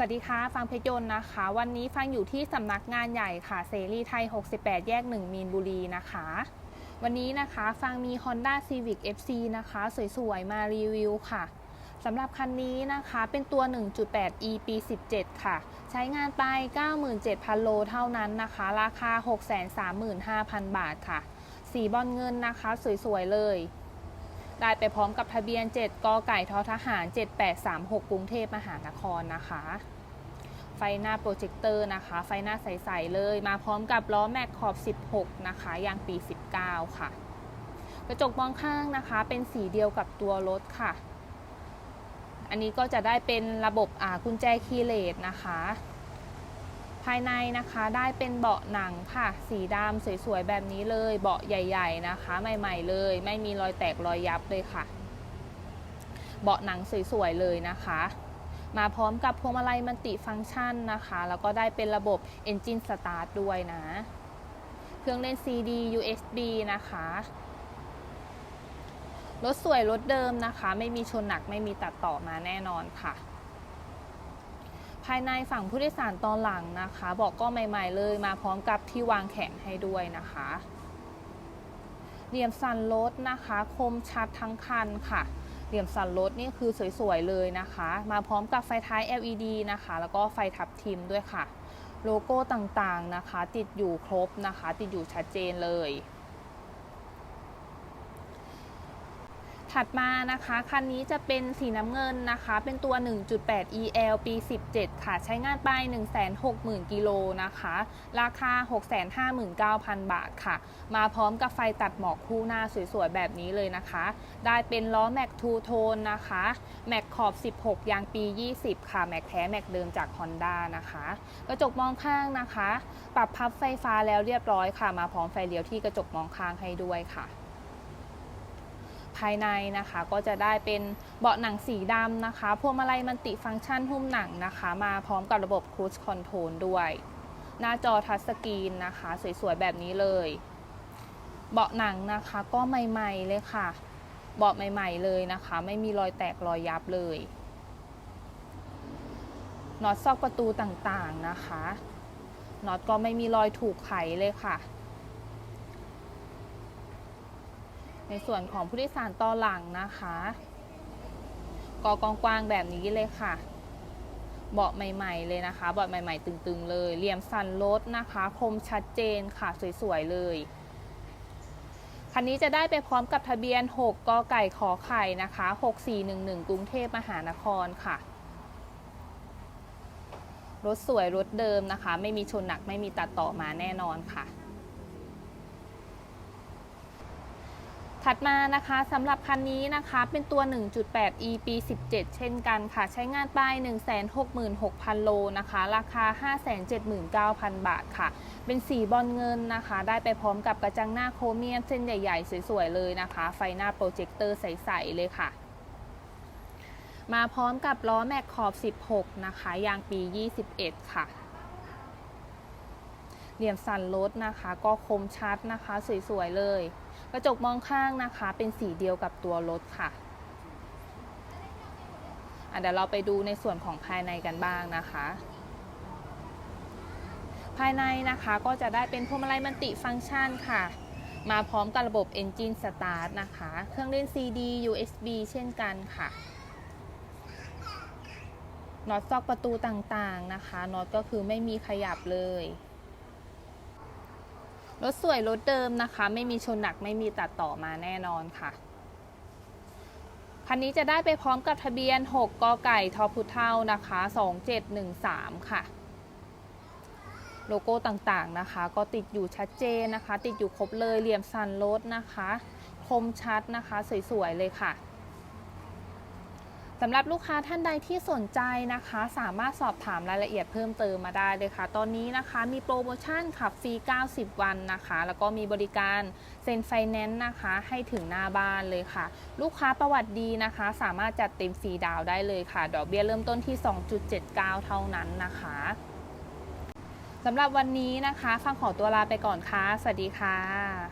สวัสดีค่ะ ฟังเพชรยนต์นะคะ วันนี้ฟังอยู่ที่สำนักงานใหญ่ค่ะเสรีไทย 68 แยก 1 มีนบุรีนะคะ วันนี้นะคะฟังมี Honda Civic FC นะคะ สวยๆ มารีวิวค่ะสำหรับคันนี้นะคะเป็นตัว 1.8 e ปี 17 ค่ะ ใช้งานไป 97,000 โลเท่านั้นนะคะ ราคา 635,000 บาทค่ะ สีบอลเงินนะคะ สวยๆ เลย ได้ไปพร้อมกับทะเบียน 7 กไก่ททหาร 7836 กรุงเทพมหานครนะคะ ไฟหน้าโปรเจคเตอร์นะคะ ไฟหน้าใสๆเลย มาพร้อมกับล้อแม็กขอบ 16 นะคะ ยางปี 19 ค่ะ กระจกมองข้างนะคะ เป็นสีเดียวกับตัวรถค่ะ อันนี้ก็จะได้เป็นระบบอ่ากุญแจคีย์เลสนะคะายในนะคะได้เป็นเบาะหนังค่ะ สีดำสวยๆแบบนี้เลย เบาะใหญ่ ๆนะคะ ใหม่ๆเลย ไม่มีรอยแตกรอยยับเลยค่ะ เบาะหนังสวยๆเลยนะคะ มาพร้อมกับพวงมาลัยมัลติฟังก์ชันนะคะ แล้วก็ได้เป็นระบบ Engine Start ด้วยนะ เครื่องเล่น CD USB นะคะรถสวยรถเดิมนะคะ ไม่มีชนหนักไม่มีตัดต่อมาแน่นอนค่ะ ภายในฝั่งผู้โดยสารตอนหลังนะคะ บอกก็ใหม่ ๆ เลยมาพร้อมกับที่วางแขนให้ด้วยนะคะเหลี่ยมสันรถนะคะ คมชัดทั้งคันค่ะ เหลี่ยมสันรถนี่คือสวยๆเลยนะคะ มาพร้อมกับไฟท้าย LED นะคะ แล้วก็ไฟทับทิมด้วยค่ะ โลโก้ต่างๆนะคะ ติดอยู่ครบนะคะ ติดอยู่ชัดเจนเลย ถัดมานะคะคันนี้จะเป็นสีน้ำเงินนะคะ เป็นตัว 1.8 EL ปี 17 ค่ะ ใช้งานไป 160,000 กิโลนะคะ ราคา 659,000 บาทค่ะ มาพร้อมกับไฟตัดหมอกคู่หน้าสวยๆ แบบนี้เลยนะคะ ได้เป็นล้อแม็กทูโทนนะคะ แม็กขอบ 16 ยางปี 20 ค่ะ แม็กแท้แม็กเดิมจาก Honda นะคะ กระจกมองข้างนะคะ ปรับพับไฟฟ้าแล้วเรียบร้อยค่ะ มาพร้อมไฟเลี้ยวที่กระจกมองข้างให้ด้วยค่ะ ภายในนะคะ ก็จะได้เป็นเบาะหนังสีดำนะคะพวงมาลัยมันติฟังก์ชันหุ้มหนังนะคะ มาพร้อมกับระบบ Cruise Control ด้วย หน้าจอทัชสกรีนนะคะ สวยๆ แบบนี้เลย เบาะหนังนะคะก็ใหม่ๆเลยค่ะ เบาะใหม่ ๆ เลยนะคะ ไม่มีรอยแตกรอยยับเลยน็อตซอกประตูต่างๆนะคะน็อตก็ไม่มีรอยถูกไขเลยค่ะ ในส่วนของผู้โดยสารต่อหลังนะคะกอกองกว้างแบบนี้เลยค่ะ เบาะใหม่ ๆ เลยนะคะ เบาะใหม่ ๆ ตึง ๆ เลยเหลี่ยมสันรถนะคะคมชัดเจนค่ะสวยๆเลยคันนี้จะได้ไปพร้อมกับทะเบียน 6กกไก่ขอไข่นะคะ 6411 กรุงเทพมหานครค่ะ รถสวยรถเดิมนะคะ ไม่มีชนหนักไม่มีตัดต่อมาแน่นอนค่ะ ถัดมานะคะสำหรับคันนี้นะคะเป็นตัว 1.8 e ปี 17 เช่นกันค่ะ ใช้งานไป 166,000 โลนะคะ ราคา 579,000 บาทค่ะ เป็น สีบอลเงินนะคะ ได้ไปพร้อมกับกระจังหน้าโครเมียมเส้นใหญ่ๆ สวยๆ เลยนะคะ ไฟหน้าโปรเจคเตอร์ใส ๆ เลยค่ะ มาพร้อมกับล้อแม็กขอบ 16 นะคะ ยางปี 21 ค่ะเหลี่ยมสันรถนะคะ ก็คมชัดนะคะ สวยๆ เลย กระจกมองข้างนะคะ เป็นสีเดียวกับตัวรถค่ะเดี๋ยวเราไปดูในส่วนของภายในกันบ้างนะคะ ภายในนะคะก็จะได้เป็นพวงมาลัยมันติฟังก์ชันค่ะ มาพร้อมกับระบบ Engine Start นะคะ เครื่องเล่น CD USB เช่นกันค่ะน็อตซอกประตูต่างๆนะคะน็อตก็คือไม่มีขยับเลย รถสวยรถเดิมนะคะ ไม่มีชนหนักไม่มีตัดต่อมาแน่นอนค่ะ คันนี้จะได้ไปพร้อมกับทะเบียน6กกไก่ทอพุเท่านะคะ 2713 ค่ะ โลโก้ต่างๆนะคะ ก็ติดอยู่ชัดเจนนะคะ ติดอยู่ครบเลยเหลี่ยมสันรถนะคะ คมชัดนะคะ สวยๆเลยค่ะ สำหรับลูกค้าท่านใดที่สนใจนะคะ สามารถสอบถามรายละเอียดเพิ่มเติมมาได้เลยค่ะ ตอนนี้นะคะมีโปรโมชั่นขับฟรี 90 วันนะคะ แล้วก็มีบริการเซ็นไฟแนนซ์นะคะให้ถึงหน้าบ้านเลยค่ะ ลูกค้าประวัติดีนะคะ สามารถจัดเต็มฟรีดาวได้เลยค่ะ ดอกเบี้ยเริ่มต้นที่ 2.79 เท่านั้นนะคะสำหรับวันนี้นะคะ ฟังขอตัวลาไปก่อนค่ะ สวัสดีค่ะ